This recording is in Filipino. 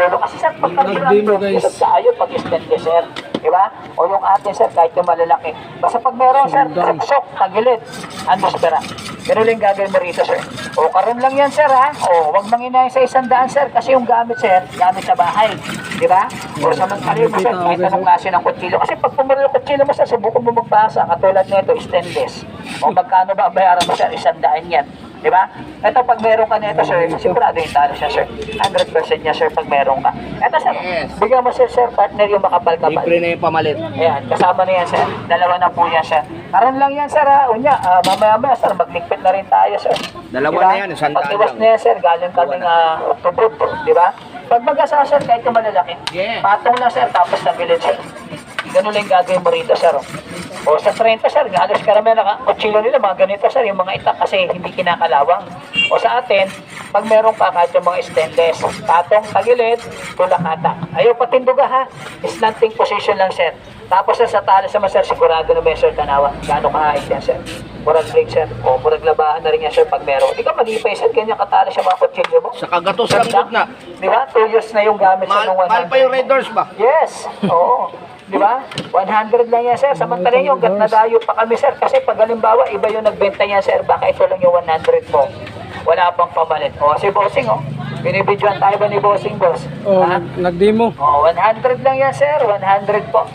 dulo. Kasi sir, pag Nag-demo, pag guys. sa ayon pag stainless sir. Diba? O yung atin sir, kahit yung malalaki. Basta pag meron sir, sok, tagilid, andos pera. Ganun lang gagawin mo rito sir. O karon lang yan sir ha. O wag manginayin sa isang daan sir kasi yung gamit sir, gamit sa bahay. Diba? O samantala mo sir, kahit anong klase ng kutsilyo. Kasi pag pumuli yung kutsilyo mo sir, subukan mo magpasa. Katulad nito, stainless. O magkano ba ang bayaran mo sir? Isang daan yan. Di ba? Ito pag meron ka nito sir, sigurado yung talo siya sir. 100% niya sir pag meron ka. Ito sir, Yes. bigyan mo sir sir partner yung makapal-kapal. Libre na yung pamalit. Ayan, kasama na yan sir. Dalawa na po yan sir. Karon lang yan sir ha. Unya, ah, mamaya-maya sir, magligpit na rin tayo sir. Dalawa Diba? na yan, isang daan Pag-iwas lang. na yan sir, galing kaming uh, tubod. Di ba? Pag mag-asa sir, kahit yung malalaki. Yeah. Patong na sir, tapos tagilid sir. Ganun lang gagawin mo rito sir. oh. O sa 30 sir, halos karamihan na kutsilyo nila, mga ganito sir, yung mga itak kasi hindi kinakalawang. O sa atin, pag meron pa kahit yung mga stainless, patong, tagilid, tulak-atak. Ayaw patinduga ha, slanting position lang sir. Tapos sa tali sa sir, sigurado na may sir tanawa. Gaano kahait yan sir. Murag break sir. O murag labahan na rin yan sir pag meron. Ikaw mag-ipay sir, ganyan katali sa mga kutsilyo mo. Sa kagatos lang good na. Di ba? Two years na yung gamit sa Mahal, nung mahal pa yung Red Doors ba? Yes, oo. Di ba? 100 lang yan, sir. Samantala yung gat na dayo pa kami, sir. Kasi pag halimbawa, iba yung nagbenta niya, sir. Baka ito lang yung 100 mo. Wala pang pamalit. O, si Bossing, oh. Binibidyoan tayo ba ni Bossing, boss? Oh, Ha? nag- nag-demo. Oh, 100 lang yan, sir. 100 po.